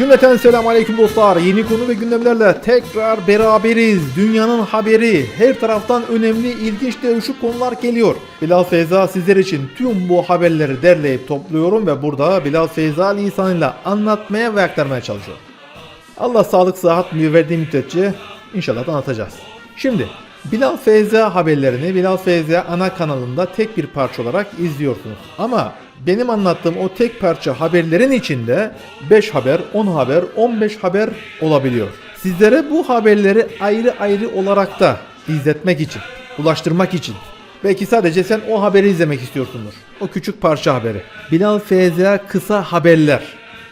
Cümleten selam aleyküm dostlar. Yeni konu ve gündemlerle tekrar beraberiz. Dünyanın haberi. Her taraftan önemli, ilginç, değişik konular geliyor. Bilal Feyza sizler için tüm bu haberleri derleyip topluyorum ve burada Bilal Feyza lisanıyla anlatmaya ve aktarmaya çalışıyorum. Allah sağlık sıhhat verdiği müddetçe inşallah da anlatacağız. Şimdi Bilal Feyza haberlerini Bilal Feyza ana kanalında tek bir parça olarak izliyorsunuz. Ama benim anlattığım o tek parça haberlerin içinde 5 haber, 10 haber, 15 haber olabiliyor. Sizlere bu haberleri ayrı ayrı olarak da izletmek için, ulaştırmak için Belki sadece sen o haberi izlemek istiyorsundur. O küçük parça haberi. Bilal Feyza kısa haberler.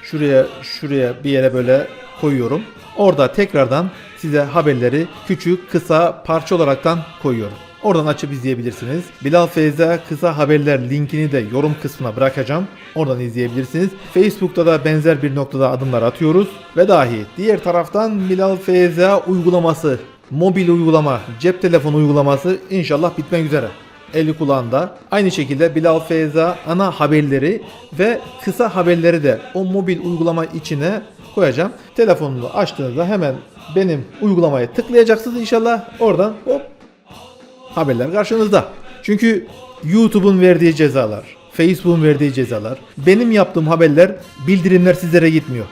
Şuraya şuraya bir yere böyle koyuyorum. Orada tekrardan size haberleri küçük kısa parça olaraktan koyuyorum. Oradan açıp izleyebilirsiniz. Bilal Feyza kısa haberler linkini de yorum kısmına bırakacağım. Oradan izleyebilirsiniz. Facebook'ta da benzer bir noktada adımlar atıyoruz. Ve dahi diğer taraftan Bilal Feyza uygulaması, mobil uygulama, cep telefonu uygulaması inşallah bitmek üzere. Eli kulağında. Aynı şekilde Bilal Feyza ana haberleri ve kısa haberleri de o mobil uygulama içine koyacağım. Telefonunuzu açtığınızda hemen benim uygulamaya tıklayacaksınız inşallah. Oradan hop haberler karşınızda. Çünkü YouTube'un verdiği cezalar, Facebook'un verdiği cezalar, benim yaptığım haberler, bildirimler sizlere gitmiyor.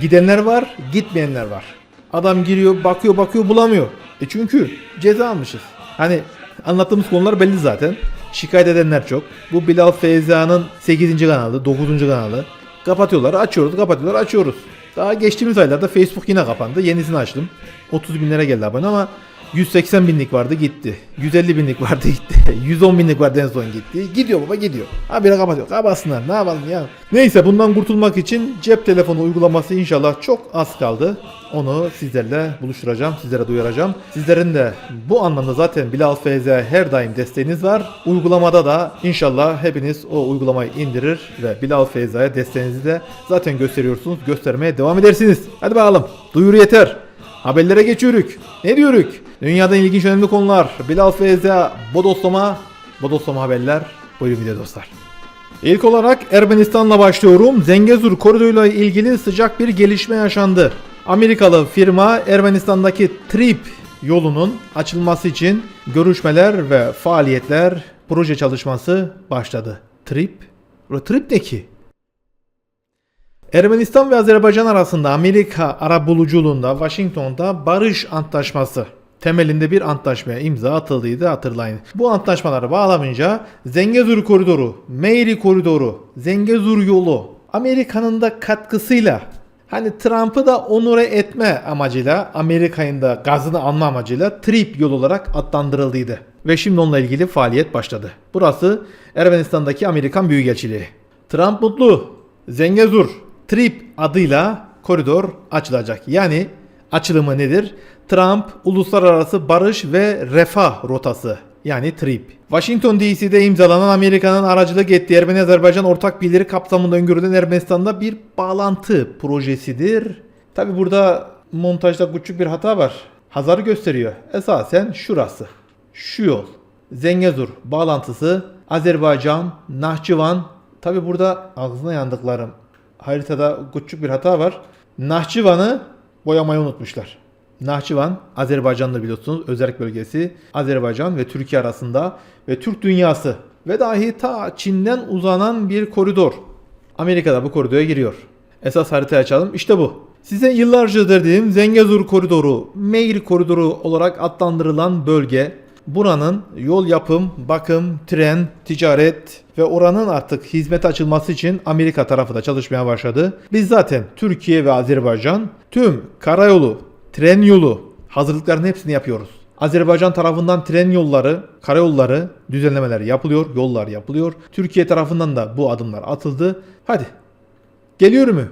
Gidenler var, gitmeyenler var. Adam giriyor, bakıyor, bakıyor, bulamıyor. E çünkü ceza almışız. Hani anlattığımız konular belli zaten. Şikayet edenler çok. Bu Bilal Feyza'nın 8. kanalı, 9. kanalı. Kapatıyorlar, açıyoruz, kapatıyorlar, açıyoruz. Daha geçtiğimiz aylarda Facebook yine kapandı. Yenisini açtım. 30 binlere geldi abone ama 180 binlik vardı gitti. 150 binlik vardı gitti. 110 binlik vardı en son gitti. Gidiyor baba gidiyor. Habire kapatıyor. Kapatsınlar ne yapalım ya. Neyse bundan kurtulmak için cep telefonu uygulaması inşallah çok az kaldı. Onu sizlerle buluşturacağım, sizlere duyuracağım. Sizlerin de bu anlamda zaten Bilal Feyze her daim desteğiniz var. Uygulamada da inşallah hepiniz o uygulamayı indirir ve Bilal Feyza'ya desteğinizi de zaten gösteriyorsunuz. Göstermeye devam edersiniz. Hadi bakalım. Duyuru yeter. Haberlere geçiyoruz. Ne diyoruz? Dünyadan ilginç önemli konular. Bilal Feyza, Bodoslama, Bodoslama haberler. Buyurun video dostlar. İlk olarak Ermenistan'la başlıyorum. Zengezur koridoruyla ilgili sıcak bir gelişme yaşandı. Amerikalı firma Ermenistan'daki Trip yolunun açılması için görüşmeler ve faaliyetler, proje çalışması başladı. Trip? Trip ne ki? Ermenistan ve Azerbaycan arasında Amerika arabuluculuğunda Washington'da barış antlaşması temelinde bir antlaşmaya imza atıldıydı hatırlayın. Bu antlaşmaları bağlamayınca Zengezur koridoru, Meyri koridoru, Zengezur yolu Amerika'nın da katkısıyla hani Trump'ı da onure etme amacıyla Amerika'nın da gazını alma amacıyla Trip yol olarak adlandırıldıydı. Ve şimdi onunla ilgili faaliyet başladı. Burası Ermenistan'daki Amerikan Büyükelçiliği. Trump mutlu. Zengezur Trip adıyla koridor açılacak. Yani açılımı nedir? Trump Uluslararası Barış ve Refah Rotası yani TRIP. Washington DC'de imzalanan Amerika'nın aracılık ettiği Ermeni-Azerbaycan ortak bildiri kapsamında öngörülen Ermenistan'da bir bağlantı projesidir. Tabi burada montajda küçük bir hata var. Hazarı gösteriyor. Esasen şurası. Şu yol. Zengezur bağlantısı Azerbaycan, Nahçıvan. Tabi burada ağzına yandıklarım. Haritada küçük bir hata var. Nahçıvan'ı boyamayı unutmuşlar. Nahçıvan, Azerbaycan'da biliyorsunuz özellik bölgesi Azerbaycan ve Türkiye arasında ve Türk dünyası ve dahi ta Çin'den uzanan bir koridor. Amerika'da bu koridora giriyor. Esas haritayı açalım. İşte bu. Size yıllarca dediğim Zengezur koridoru, Meyr koridoru olarak adlandırılan bölge buranın yol yapım, bakım, tren, ticaret ve oranın artık hizmete açılması için Amerika tarafı da çalışmaya başladı. Biz zaten Türkiye ve Azerbaycan tüm karayolu, tren yolu hazırlıkların hepsini yapıyoruz. Azerbaycan tarafından tren yolları, karayolları düzenlemeler yapılıyor, yollar yapılıyor. Türkiye tarafından da bu adımlar atıldı. Hadi. Geliyor mu?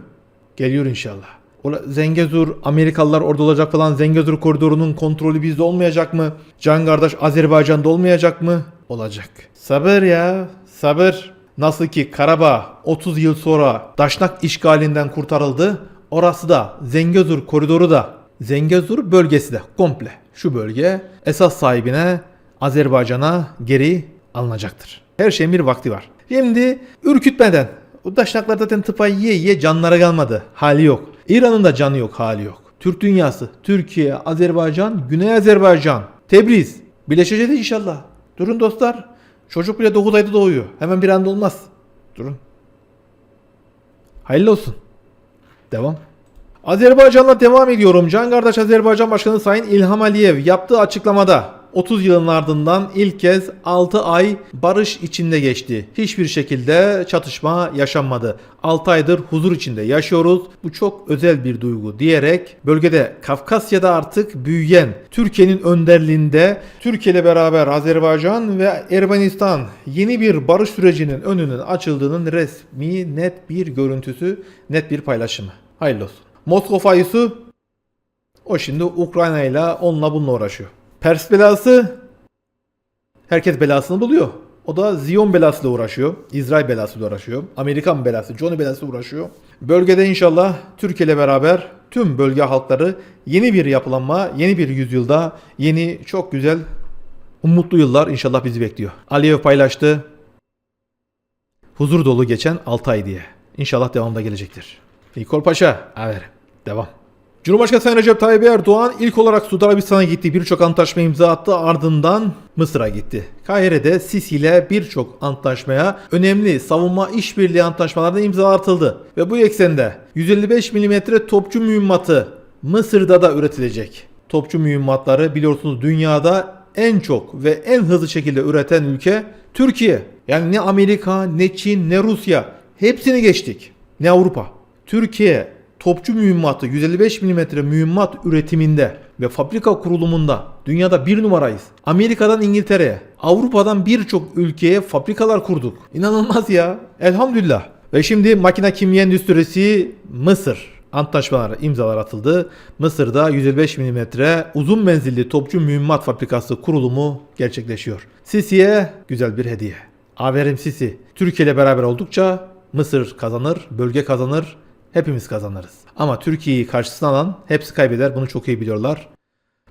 Geliyor inşallah. Zengezur, Amerikalılar orada olacak falan. Zengezur koridorunun kontrolü bizde olmayacak mı? Can kardeş Azerbaycan'da olmayacak mı? Olacak. Sabır ya, sabır. Nasıl ki Karabağ 30 yıl sonra Daşnak işgalinden kurtarıldı. Orası da Zengezur koridoru da Zengezur bölgesi de komple şu bölge esas sahibine Azerbaycan'a geri alınacaktır. Her şeyin bir vakti var. Şimdi ürkütmeden o daşnaklar zaten tıpa yiye yiye canlara kalmadı. Hali yok. İran'ın da canı yok, hali yok. Türk dünyası, Türkiye, Azerbaycan, Güney Azerbaycan, Tebriz. Birleşeceğiz inşallah. Durun dostlar. Çocuk bile 9 ayda doğuyor. Hemen bir anda olmaz. Durun. Hayırlı olsun. Devam. Azerbaycan'la devam ediyorum. Can kardeş Azerbaycan Başkanı Sayın İlham Aliyev yaptığı açıklamada 30 yılın ardından ilk kez 6 ay barış içinde geçti. Hiçbir şekilde çatışma yaşanmadı. 6 aydır huzur içinde yaşıyoruz. Bu çok özel bir duygu diyerek bölgede Kafkasya'da artık büyüyen Türkiye'nin önderliğinde Türkiye ile beraber Azerbaycan ve Ermenistan yeni bir barış sürecinin önünün açıldığının resmi net bir görüntüsü, net bir paylaşımı. Hayırlı olsun. Moskova fayısı o şimdi Ukrayna ile onunla bununla uğraşıyor. Pers belası herkes belasını buluyor. O da Ziyon belasıyla uğraşıyor. İsrail belasıyla uğraşıyor. Amerikan belası, Johnny belası uğraşıyor. Bölgede inşallah Türkiye ile beraber tüm bölge halkları yeni bir yapılanma, yeni bir yüzyılda yeni çok güzel umutlu yıllar inşallah bizi bekliyor. Aliyev paylaştı. Huzur dolu geçen 6 ay diye. İnşallah devamda gelecektir. Nikol Paşa, aferin. Devam. Cumhurbaşkanı Sayın Recep Tayyip Erdoğan ilk olarak Suudi Arabistan'a gitti. Birçok antlaşma imza attı. Ardından Mısır'a gitti. Kahire'de Sisi ile birçok antlaşmaya önemli savunma işbirliği antlaşmalarına imza atıldı. Ve bu eksende 155 mm topçu mühimmatı Mısır'da da üretilecek. Topçu mühimmatları biliyorsunuz dünyada en çok ve en hızlı şekilde üreten ülke Türkiye. Yani ne Amerika, ne Çin, ne Rusya hepsini geçtik. Ne Avrupa. Türkiye topçu mühimmatı 155 mm mühimmat üretiminde ve fabrika kurulumunda dünyada bir numarayız. Amerika'dan İngiltere'ye, Avrupa'dan birçok ülkeye fabrikalar kurduk. İnanılmaz ya. Elhamdülillah. Ve şimdi makine kimya endüstrisi Mısır antlaşmalar imzalar atıldı. Mısır'da 155 mm uzun menzilli topçu mühimmat fabrikası kurulumu gerçekleşiyor. Sisi'ye güzel bir hediye. Aferin Sisi. Türkiye ile beraber oldukça Mısır kazanır, bölge kazanır, hepimiz kazanırız. Ama Türkiye'yi karşısına alan hepsi kaybeder. Bunu çok iyi biliyorlar.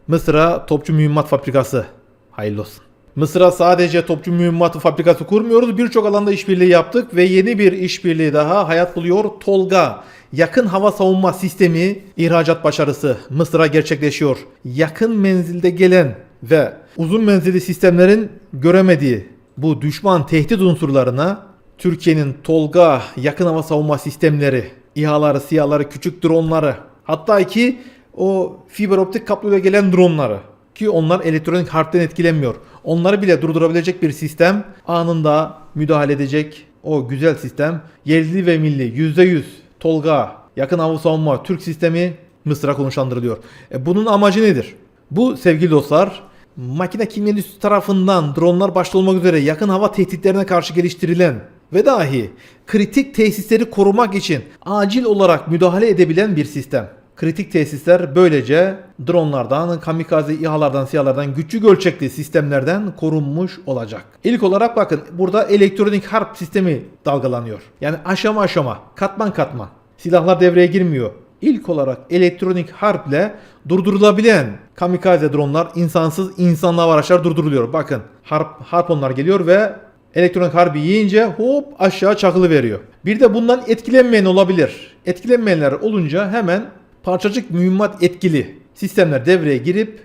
Mısır'a topçu mühimmat fabrikası. Hayırlı olsun. Mısır'a sadece topçu mühimmat fabrikası kurmuyoruz. Birçok alanda işbirliği yaptık ve yeni bir işbirliği daha hayat buluyor. Tolga yakın hava savunma sistemi ihracat başarısı Mısır'a gerçekleşiyor. Yakın menzilde gelen ve uzun menzilli sistemlerin göremediği bu düşman tehdit unsurlarına Türkiye'nin Tolga yakın hava savunma sistemleri, İHA'ları, SİHA'ları, küçük dronları hatta ki o fiber optik kabloyla gelen dronları ki onlar elektronik harpten etkilenmiyor. Onları bile durdurabilecek bir sistem anında müdahale edecek o güzel sistem yerli ve milli %100 Tolga yakın hava savunma Türk sistemi Mısır'a konuşlandırılıyor. E bunun amacı nedir? Bu sevgili dostlar makine kimya tarafından dronlar başta olmak üzere yakın hava tehditlerine karşı geliştirilen ve dahi kritik tesisleri korumak için acil olarak müdahale edebilen bir sistem. Kritik tesisler böylece dronlardan, kamikaze İHA'lardan, SİHA'lardan, küçük ölçekli sistemlerden korunmuş olacak. İlk olarak bakın burada elektronik harp sistemi dalgalanıyor. Yani aşama aşama, katman katman. Silahlar devreye girmiyor. İlk olarak elektronik harple durdurulabilen kamikaze dronlar, insansız insanlı hava araçlar durduruluyor. Bakın harp, harponlar geliyor ve elektronik harbi yiyince hop aşağı çakılı veriyor. Bir de bundan etkilenmeyen olabilir. Etkilenmeyenler olunca hemen parçacık mühimmat etkili sistemler devreye girip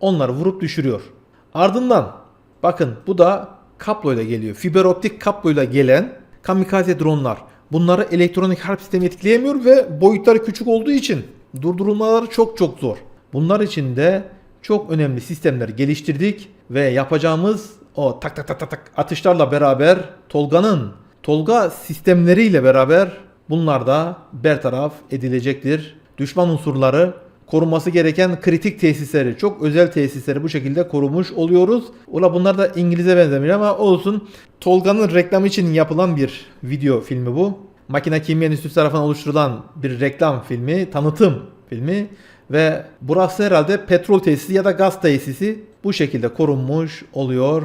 onları vurup düşürüyor. Ardından bakın bu da kabloyla geliyor. Fiber optik kabloyla gelen kamikaze dronlar. Bunları elektronik harp sistemi etkileyemiyor ve boyutları küçük olduğu için durdurulmaları çok çok zor. Bunlar için de çok önemli sistemler geliştirdik ve yapacağımız o tak tak tak tak tak atışlarla beraber Tolga'nın Tolga sistemleriyle beraber bunlar da bertaraf edilecektir. Düşman unsurları korunması gereken kritik tesisleri, çok özel tesisleri bu şekilde korumuş oluyoruz. Ola bunlar da İngiliz'e benzemiyor ama olsun. Tolga'nın reklamı için yapılan bir video filmi bu. Makine Kimya Endüstrisi tarafından oluşturulan bir reklam filmi, tanıtım filmi ve burası herhalde petrol tesisi ya da gaz tesisi bu şekilde korunmuş oluyor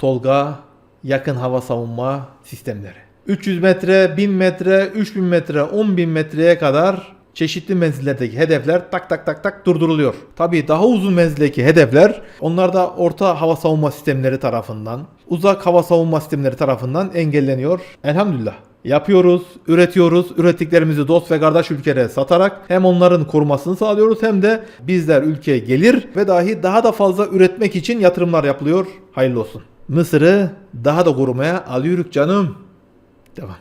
Tolga yakın hava savunma sistemleri. 300 metre, 1000 metre, 3000 metre, 10.000 metreye kadar çeşitli menzillerdeki hedefler tak tak tak tak durduruluyor. Tabii daha uzun menzildeki hedefler onlar da orta hava savunma sistemleri tarafından, uzak hava savunma sistemleri tarafından engelleniyor. Elhamdülillah. yapıyoruz, üretiyoruz. Ürettiklerimizi dost ve kardeş ülkelere satarak hem onların korumasını sağlıyoruz hem de bizler ülkeye gelir ve dahi daha da fazla üretmek için yatırımlar yapılıyor. Hayırlı olsun. Mısır'ı daha da korumaya alıyoruz canım. Devam.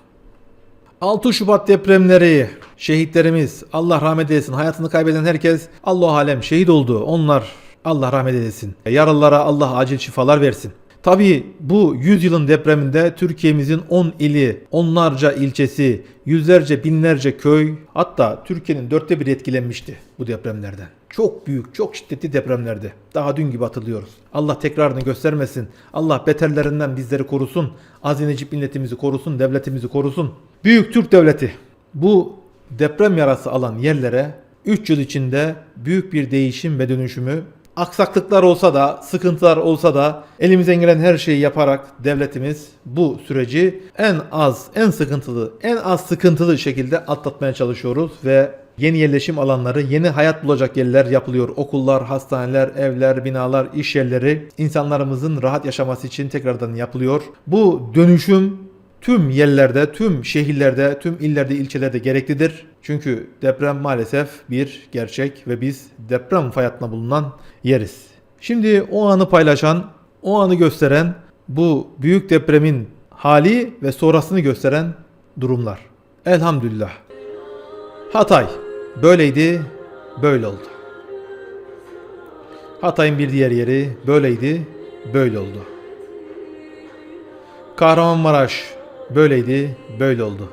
6 Şubat depremleri, şehitlerimiz Allah rahmet eylesin. Hayatını kaybeden herkes Allah alem şehit oldu. Onlar Allah rahmet eylesin. Yaralılara Allah acil şifalar versin. Tabii bu 100 yılın depreminde Türkiye'mizin 10 ili, onlarca ilçesi, yüzlerce binlerce köy hatta Türkiye'nin dörtte biri etkilenmişti bu depremlerden. Çok büyük, çok şiddetli depremlerdi. Daha dün gibi hatırlıyoruz. Allah tekrarını göstermesin. Allah beterlerinden bizleri korusun. Azinecik milletimizi korusun, devletimizi korusun. Büyük Türk Devleti bu deprem yarası alan yerlere 3 yıl içinde büyük bir değişim ve dönüşümü aksaklıklar olsa da, sıkıntılar olsa da elimizden gelen her şeyi yaparak devletimiz bu süreci en az, en sıkıntılı, en az sıkıntılı şekilde atlatmaya çalışıyoruz ve yeni yerleşim alanları, yeni hayat bulacak yerler yapılıyor. Okullar, hastaneler, evler, binalar, iş yerleri insanlarımızın rahat yaşaması için tekrardan yapılıyor. Bu dönüşüm tüm yerlerde, tüm şehirlerde, tüm illerde, ilçelerde gereklidir. Çünkü deprem maalesef bir gerçek ve biz deprem fay hattına bulunan yeriz. Şimdi o anı paylaşan, o anı gösteren bu büyük depremin hali ve sonrasını gösteren durumlar. Elhamdülillah. Hatay böyleydi, böyle oldu. Hatay'ın bir diğer yeri böyleydi, böyle oldu. Kahramanmaraş böyleydi, böyle oldu.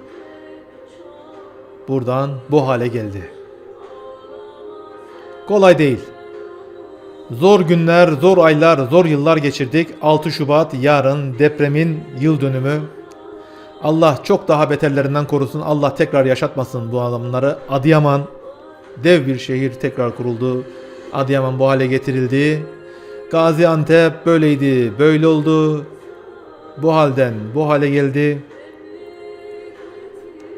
Buradan bu hale geldi. Kolay değil. Zor günler, zor aylar, zor yıllar geçirdik. 6 Şubat yarın depremin yıl dönümü. Allah çok daha beterlerinden korusun. Allah tekrar yaşatmasın bu adamları. Adıyaman dev bir şehir tekrar kuruldu. Adıyaman bu hale getirildi. Gaziantep böyleydi, böyle oldu. Bu halden bu hale geldi.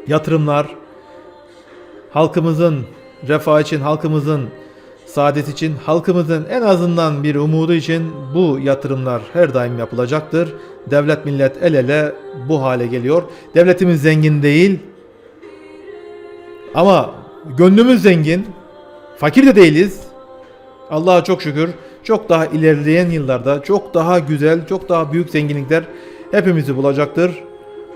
Yatırımlar halkımızın refah için, halkımızın saadet için, halkımızın en azından bir umudu için bu yatırımlar her daim yapılacaktır. Devlet millet el ele bu hale geliyor. Devletimiz zengin değil. Ama gönlümüz zengin. Fakir de değiliz. Allah'a çok şükür çok daha ilerleyen yıllarda çok daha güzel, çok daha büyük zenginlikler hepimizi bulacaktır.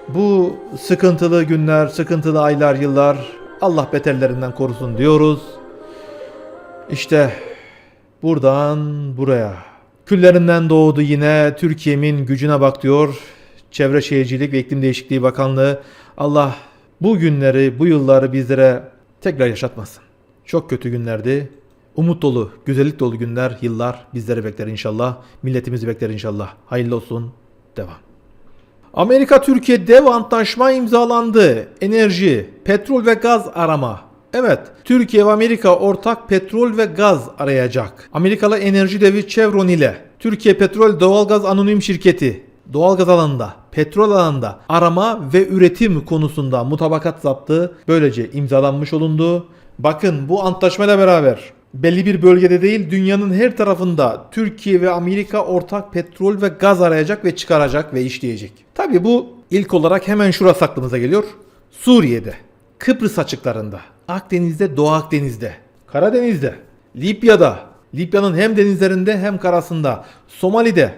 Bu sıkıntılı günler, sıkıntılı aylar, yıllar Allah beterlerinden korusun diyoruz. İşte buradan buraya. Küllerinden doğdu yine Türkiye'min gücüne bak diyor. Çevre Şehircilik ve İklim Değişikliği Bakanlığı. Allah bu günleri, bu yılları bizlere tekrar yaşatmasın. Çok kötü günlerdi. Umut dolu, güzellik dolu günler, yıllar bizleri bekler inşallah. Milletimizi bekler inşallah. Hayırlı olsun. Devam. Amerika Türkiye dev antlaşma imzalandı. Enerji, petrol ve gaz arama. Evet, Türkiye ve Amerika ortak petrol ve gaz arayacak. Amerikalı enerji devi Chevron ile Türkiye Petrol Doğalgaz Anonim Şirketi doğalgaz alanında, petrol alanında arama ve üretim konusunda mutabakat zaptı böylece imzalanmış olundu. Bakın bu antlaşmayla beraber belli bir bölgede değil dünyanın her tarafında Türkiye ve Amerika ortak petrol ve gaz arayacak ve çıkaracak ve işleyecek. Tabi bu ilk olarak hemen şurası aklımıza geliyor. Suriye'de, Kıbrıs açıklarında, Akdeniz'de, Doğu Akdeniz'de, Karadeniz'de, Libya'da, Libya'nın hem denizlerinde hem karasında, Somali'de,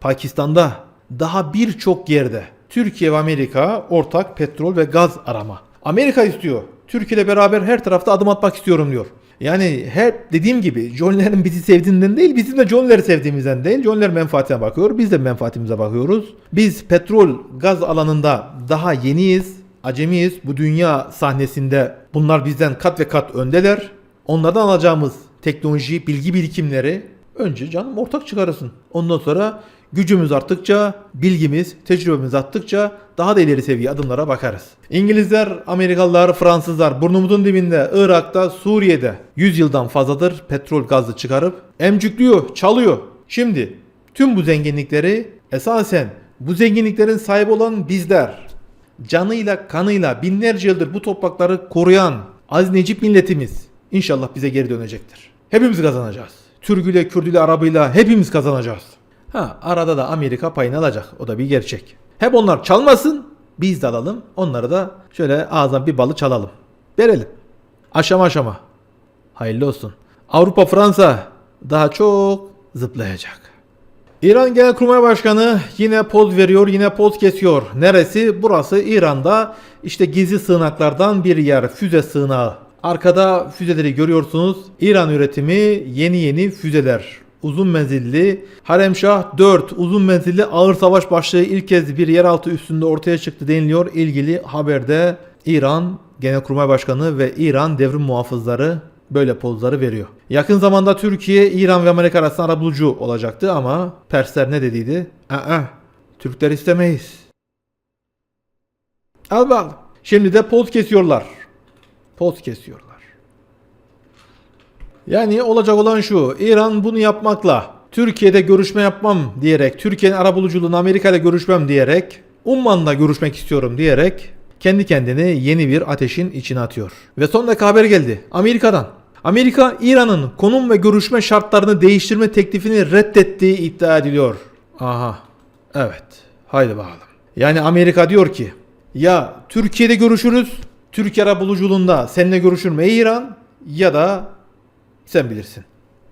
Pakistan'da, daha birçok yerde Türkiye ve Amerika ortak petrol ve gaz arama. Amerika istiyor. Türkiye ile beraber her tarafta adım atmak istiyorum diyor. Yani hep dediğim gibi Johnny'lerin bizi sevdiğinden değil, bizim de Johnny'leri sevdiğimizden değil. Johnny'ler menfaatine bakıyor, biz de menfaatimize bakıyoruz. Biz petrol, gaz alanında daha yeniyiz, acemiyiz. Bu dünya sahnesinde bunlar bizden kat ve kat öndeler. Onlardan alacağımız teknoloji, bilgi birikimleri önce canım ortak çıkarırsın. Ondan sonra gücümüz arttıkça, bilgimiz, tecrübemiz arttıkça daha da ileri seviye adımlara bakarız. İngilizler, Amerikalılar, Fransızlar burnumuzun dibinde, Irak'ta, Suriye'de 100 yıldan fazladır petrol gazı çıkarıp emcüklüyor, çalıyor. Şimdi tüm bu zenginlikleri esasen bu zenginliklerin sahibi olan bizler canıyla kanıyla binlerce yıldır bu toprakları koruyan az Necip milletimiz inşallah bize geri dönecektir. Hepimiz kazanacağız. Türküyle, Kürdüyle, Arabıyla hepimiz kazanacağız. Ha arada da Amerika payını alacak. O da bir gerçek. Hep onlar çalmasın. Biz de alalım. Onları da şöyle ağzından bir balı çalalım. Verelim. Aşama aşama. Hayırlı olsun. Avrupa Fransa daha çok zıplayacak. İran Genelkurmay Başkanı yine poz veriyor, yine poz kesiyor. Neresi? Burası İran'da işte gizli sığınaklardan bir yer, füze sığınağı. Arkada füzeleri görüyorsunuz. İran üretimi yeni yeni füzeler. Uzun menzilli Haremşah 4 uzun menzilli ağır savaş başlığı ilk kez bir yeraltı üstünde ortaya çıktı deniliyor. İlgili haberde İran Genelkurmay Başkanı ve İran devrim muhafızları böyle pozları veriyor. Yakın zamanda Türkiye, İran ve Amerika arasında arabulucu olacaktı ama Persler ne dediydi? Aa, Türkler istemeyiz. Al bak. Şimdi de poz kesiyorlar. Poz kesiyorlar. Yani olacak olan şu. İran bunu yapmakla Türkiye'de görüşme yapmam diyerek, Türkiye'nin arabuluculuğunu Amerika ile görüşmem diyerek, Umman'la görüşmek istiyorum diyerek kendi kendini yeni bir ateşin içine atıyor. Ve son dakika haber geldi. Amerika'dan. Amerika İran'ın konum ve görüşme şartlarını değiştirme teklifini reddettiği iddia ediliyor. Aha. Evet. Haydi bakalım. Yani Amerika diyor ki ya Türkiye'de görüşürüz. Türkiye arabuluculuğunda seninle görüşürüm ey İran ya da sen bilirsin.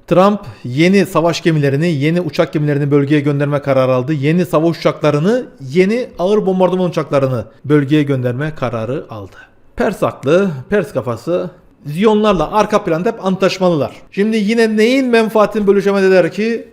Trump yeni savaş gemilerini, yeni uçak gemilerini bölgeye gönderme kararı aldı. Yeni savaş uçaklarını, yeni ağır bombardıman uçaklarını bölgeye gönderme kararı aldı. Pers aklı, Pers kafası Ziyonlarla arka planda hep antlaşmalılar. Şimdi yine neyin menfaatini bölüşemediler ki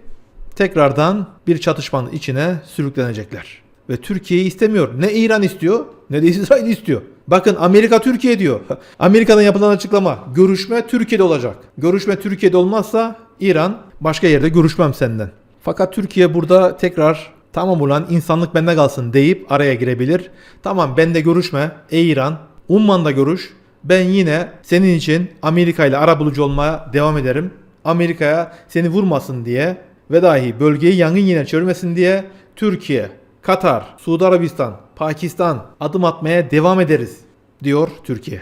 tekrardan bir çatışmanın içine sürüklenecekler. Ve Türkiye'yi istemiyor. Ne İran istiyor ne de İsrail istiyor. Bakın Amerika Türkiye diyor. Amerika'dan yapılan açıklama. Görüşme Türkiye'de olacak. Görüşme Türkiye'de olmazsa İran başka yerde görüşmem senden. Fakat Türkiye burada tekrar tamam ulan insanlık bende kalsın deyip araya girebilir. Tamam bende görüşme ey İran. Umman'da görüş. Ben yine senin için Amerika ile arabulucu olmaya devam ederim. Amerika'ya seni vurmasın diye ve dahi bölgeyi yangın yine çevirmesin diye Türkiye, Katar, Suudi Arabistan, Pakistan adım atmaya devam ederiz diyor Türkiye.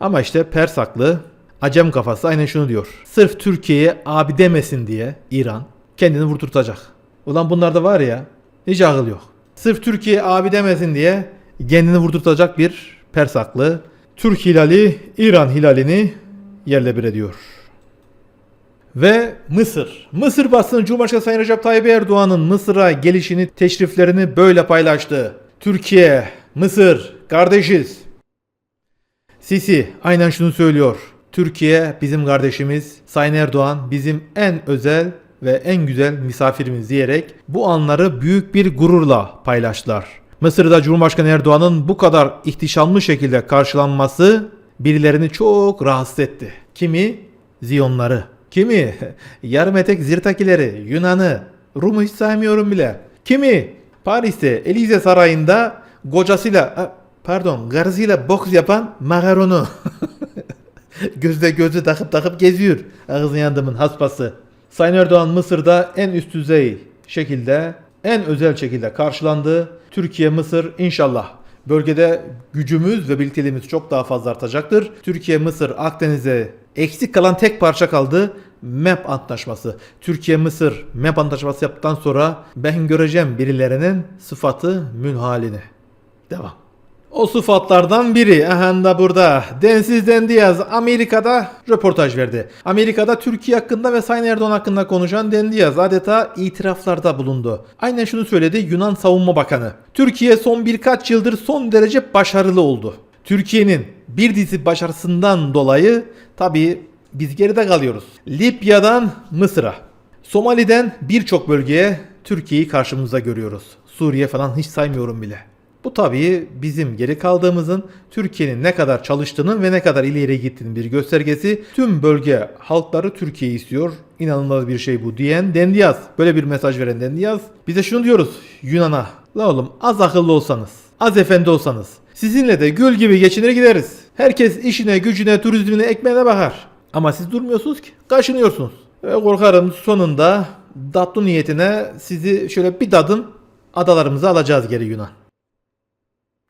Ama işte Pers haklı, Acem kafası aynen şunu diyor. Sırf Türkiye'ye abi demesin diye İran kendini vurturtacak. Ulan bunlarda var ya hiç akıl yok. Sırf Türkiye abi demesin diye kendini vurdurtacak bir Pers haklı. Türk hilali İran hilalini yerle bir ediyor. Ve Mısır. Mısır basını Cumhurbaşkanı Sayın Recep Tayyip Erdoğan'ın Mısır'a gelişini, teşriflerini böyle paylaştı. Türkiye, Mısır, kardeşiz. Sisi aynen şunu söylüyor. Türkiye bizim kardeşimiz, Sayın Erdoğan bizim en özel ve en güzel misafirimiz diyerek bu anları büyük bir gururla paylaştılar. Mısır'da Cumhurbaşkanı Erdoğan'ın bu kadar ihtişamlı şekilde karşılanması birilerini çok rahatsız etti. Kimi? Ziyonları. Kimi? Yarım etek zirtakileri, Yunan'ı, Rum'u hiç saymıyorum bile. Kimi? Paris'te Elize Sarayı'nda kocasıyla, pardon karısıyla boks yapan Macaron'u. Gözde gözü takıp takıp geziyor. Ağzın yandımın haspası. Sayın Erdoğan Mısır'da en üst düzey şekilde, en özel şekilde karşılandı. Türkiye, Mısır inşallah bölgede gücümüz ve birlikteliğimiz çok daha fazla artacaktır. Türkiye, Mısır, Akdeniz'e eksik kalan tek parça kaldı. MEP antlaşması. Türkiye, Mısır MEP antlaşması yaptıktan sonra ben göreceğim birilerinin sıfatı münhalini. Devam. O sıfatlardan biri aha da burada. Densiz Dendiyaz Amerika'da röportaj verdi. Amerika'da Türkiye hakkında ve Sayın Erdoğan hakkında konuşan Dendiyaz adeta itiraflarda bulundu. Aynen şunu söyledi Yunan Savunma Bakanı. Türkiye son birkaç yıldır son derece başarılı oldu. Türkiye'nin bir dizi başarısından dolayı tabii biz geride kalıyoruz. Libya'dan Mısır'a, Somali'den birçok bölgeye Türkiye'yi karşımızda görüyoruz. Suriye falan hiç saymıyorum bile. Bu tabii bizim geri kaldığımızın Türkiye'nin ne kadar çalıştığının ve ne kadar ileri gittiğinin bir göstergesi. Tüm bölge halkları Türkiye'yi istiyor. İnanılmaz bir şey bu diyen Dendiyaz. Böyle bir mesaj veren Dendiyaz. Bize şunu diyoruz Yunan'a. La oğlum az akıllı olsanız, az efendi olsanız. Sizinle de gül gibi geçinir gideriz. Herkes işine, gücüne, turizmine, ekmeğine bakar. Ama siz durmuyorsunuz ki. Kaşınıyorsunuz. Ve korkarım sonunda tatlı niyetine sizi şöyle bir dadım adalarımıza alacağız geri Yunan.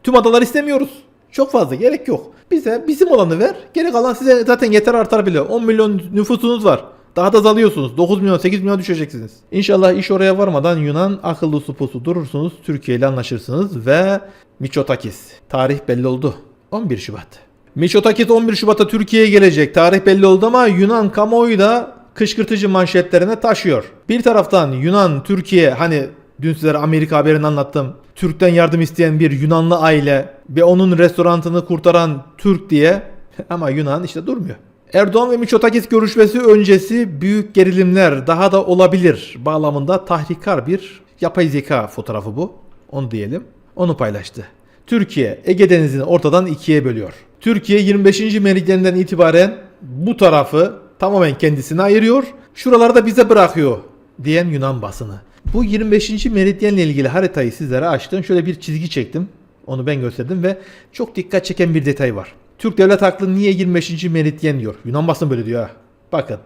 Tüm adalar istemiyoruz. Çok fazla gerek yok. Bize bizim olanı ver. Geri kalan size zaten yeter artar bile. 10 milyon nüfusunuz var. Daha da azalıyorsunuz. 9 milyon 8 milyon düşeceksiniz. İnşallah iş oraya varmadan Yunan akıllı supusu durursunuz. Türkiye ile anlaşırsınız ve Miçotakis. Tarih belli oldu. 11 Şubat. Miçotakis 11 Şubat'ta Türkiye'ye gelecek. Tarih belli oldu ama Yunan kamuoyu da kışkırtıcı manşetlerine taşıyor. Bir taraftan Yunan, Türkiye hani dün sizlere Amerika haberini anlattım. Türk'ten yardım isteyen bir Yunanlı aile ve onun restoranını kurtaran Türk diye ama Yunan işte durmuyor. Erdoğan ve Miçotakis görüşmesi öncesi büyük gerilimler daha da olabilir bağlamında tahrikar bir yapay zeka fotoğrafı bu. Onu diyelim. Onu paylaştı. Türkiye Ege Denizi'ni ortadan ikiye bölüyor. Türkiye 25. meridyenden itibaren bu tarafı tamamen kendisine ayırıyor. Şuraları da bize bırakıyor diyen Yunan basını. Bu 25. meridyenle ilgili haritayı sizlere açtım. Şöyle bir çizgi çektim. Onu ben gösterdim ve çok dikkat çeken bir detay var. Türk devlet aklı niye 25. meridyen diyor. Yunan basını böyle diyor. Bakın.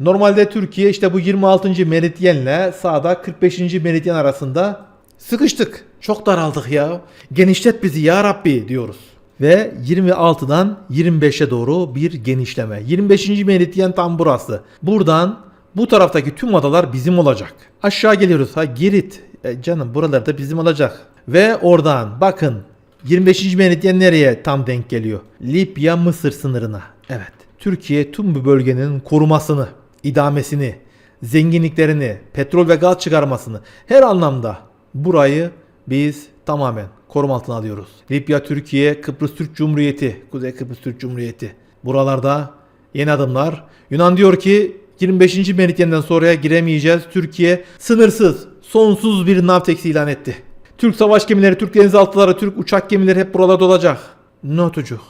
Normalde Türkiye işte bu 26. meridyenle sağda 45. meridyen arasında sıkıştık. Çok daraldık ya. Genişlet bizi ya Rabbi diyoruz. Ve 26'dan 25'e doğru bir genişleme. 25. meridyen tam burası. Buradan bu taraftaki tüm adalar bizim olacak. Aşağı geliyoruz. Ha Girit. E, canım buralarda bizim olacak. Ve oradan bakın 25. meridyen nereye tam denk geliyor? Libya Mısır sınırına. Evet. Türkiye tüm bu bölgenin korumasını, idamesini, zenginliklerini, petrol ve gaz çıkarmasını her anlamda burayı biz tamamen koruma altına alıyoruz. Libya, Türkiye, Kıbrıs Türk Cumhuriyeti, Kuzey Kıbrıs Türk Cumhuriyeti. Buralarda yeni adımlar. Yunan diyor ki 25. meridyenden sonraya giremeyeceğiz. Türkiye sınırsız, sonsuz bir Navtex ilan etti. Türk savaş gemileri, Türk denizaltıları, Türk uçak gemileri hep buralarda olacak. Notucuk.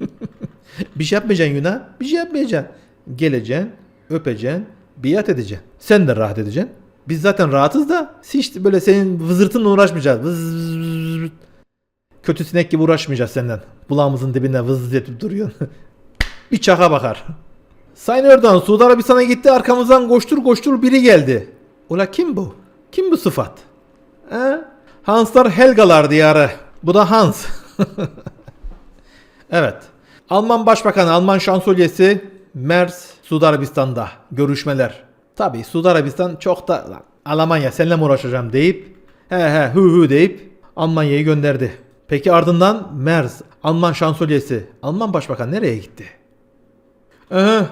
bir şey yapmayacaksın Yunan. Bir şey yapmayacaksın. Geleceksin, öpeceksin, biat edeceksin. Sen de rahat edeceksin. Biz zaten rahatız da hiç böyle senin vızırtınla uğraşmayacağız. Vız vız vız vız. Kötü sinek gibi uğraşmayacağız senden. Bulağımızın dibinde vız edip duruyorsun. bir çaka bakar. Sayın Erdoğan Suudi Arabistan'a gitti arkamızdan koştur koştur biri geldi. Ula kim bu? Kim bu sıfat? He? Hanslar Helgalar diyarı. Bu da Hans. evet. Alman Başbakanı, Alman Şansölyesi Mers Suudi Arabistan'da görüşmeler. Tabi Suudi Arabistan çok da Almanya seninle mi uğraşacağım deyip he he hü hü deyip Almanya'yı gönderdi. Peki ardından Merz, Alman şansölyesi, Alman başbakan nereye gitti? Aha,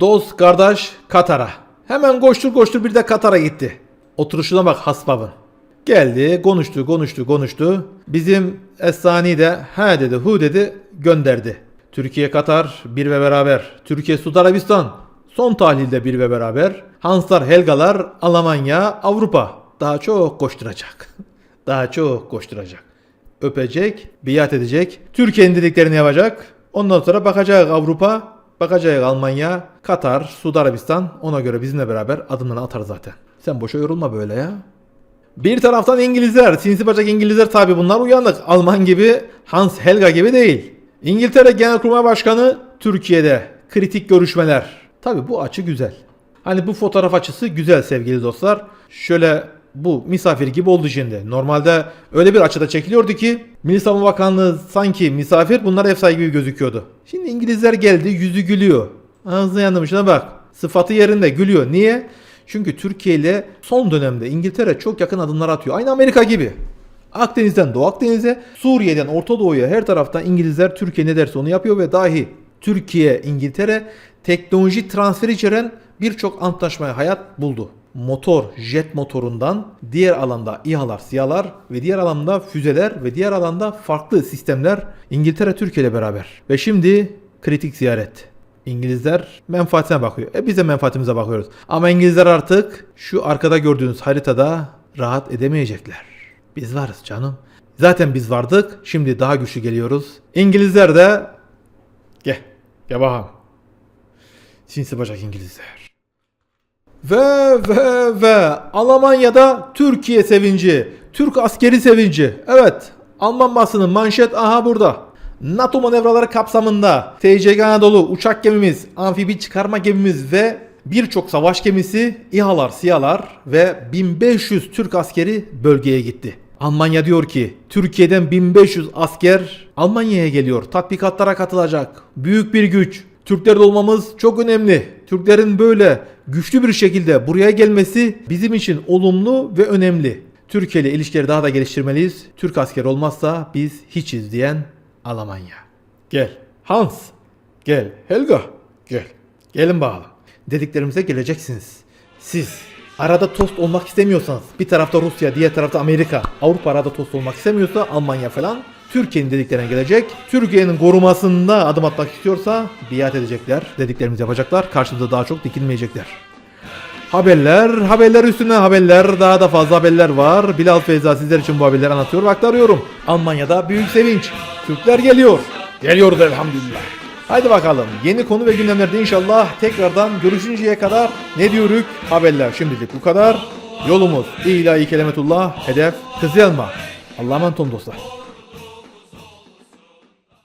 dost kardeş Katar'a. Hemen koştur koştur bir de Katar'a gitti. Oturuşuna bak hasbabın. Geldi konuştu konuştu konuştu. Bizim Esani de he dedi hu dedi gönderdi. Türkiye Katar bir ve beraber. Türkiye Suudi Arabistan son tahlilde bir ve beraber. Hanslar Helgalar Almanya Avrupa. Daha çok koşturacak. Daha çok koşturacak. Öpecek, biat edecek. Türkiye'nin dediklerini yapacak. Ondan sonra bakacak Avrupa, bakacak Almanya, Katar, Suudi Arabistan. Ona göre bizimle beraber adımlarını atar zaten. Sen boşa yorulma böyle ya. Bir taraftan İngilizler, sinsi bacak İngilizler tabi bunlar uyanık. Alman gibi, Hans Helga gibi değil. İngiltere Genelkurmay Başkanı Türkiye'de kritik görüşmeler. Tabi bu açı güzel. Hani bu fotoğraf açısı güzel sevgili dostlar. Şöyle bu misafir gibi oldu şimdi. Normalde öyle bir açıda çekiliyordu ki Milli Savunma Bakanlığı sanki misafir bunlar ev sahibi gibi gözüküyordu. Şimdi İngilizler geldi yüzü gülüyor. Ağzına yandım şuna bak. Sıfatı yerinde gülüyor. Niye? Çünkü Türkiye ile son dönemde İngiltere çok yakın adımlar atıyor. Aynı Amerika gibi. Akdeniz'den Doğu Akdeniz'e, Suriye'den Orta Doğu'ya her taraftan İngilizler Türkiye ne derse onu yapıyor ve dahi Türkiye, İngiltere teknoloji transferi içeren birçok antlaşmaya hayat buldu. Motor, jet motorundan diğer alanda İHA'lar, SİHA'lar ve diğer alanda füzeler ve diğer alanda farklı sistemler İngiltere Türkiye ile beraber. Ve şimdi kritik ziyaret. İngilizler menfaatine bakıyor. E biz de menfaatimize bakıyoruz. Ama İngilizler artık şu arkada gördüğünüz haritada rahat edemeyecekler. Biz varız canım. Zaten biz vardık. Şimdi daha güçlü geliyoruz. İngilizler de gel. Gel bakalım. Sinsi bacak İngilizler. Ve ve ve Almanya'da Türkiye sevinci. Türk askeri sevinci. Evet. Alman basının manşet aha burada. NATO manevraları kapsamında TCG Anadolu uçak gemimiz, amfibi çıkarma gemimiz ve birçok savaş gemisi, İHA'lar, SİHA'lar ve 1500 Türk askeri bölgeye gitti. Almanya diyor ki Türkiye'den 1500 asker Almanya'ya geliyor. Tatbikatlara katılacak. Büyük bir güç. Türkler olmamız çok önemli. Türklerin böyle güçlü bir şekilde buraya gelmesi bizim için olumlu ve önemli. Türkiye ile ilişkileri daha da geliştirmeliyiz. Türk asker olmazsa biz hiçiz diyen Almanya. Gel. Hans. Gel. Helga. Gel. Gelin bakalım. Dediklerimize geleceksiniz. Siz arada tost olmak istemiyorsanız bir tarafta Rusya diğer tarafta Amerika Avrupa arada tost olmak istemiyorsa Almanya falan Türkiye'nin dediklerine gelecek. Türkiye'nin korumasında adım atmak istiyorsa biat edecekler. Dediklerimizi yapacaklar. Karşımıza daha çok dikilmeyecekler. Haberler, haberler üstüne haberler, daha da fazla haberler var. Bilal Feyza sizler için bu haberleri anlatıyor ve aktarıyorum. Almanya'da büyük sevinç. Türkler geliyor. Geliyoruz elhamdülillah. Haydi bakalım yeni konu ve gündemlerde inşallah tekrardan görüşünceye kadar ne diyoruz? Haberler şimdilik bu kadar. Yolumuz ilahi kelimetullah, hedef Kızılelma. Allah'a emanet olun dostlar.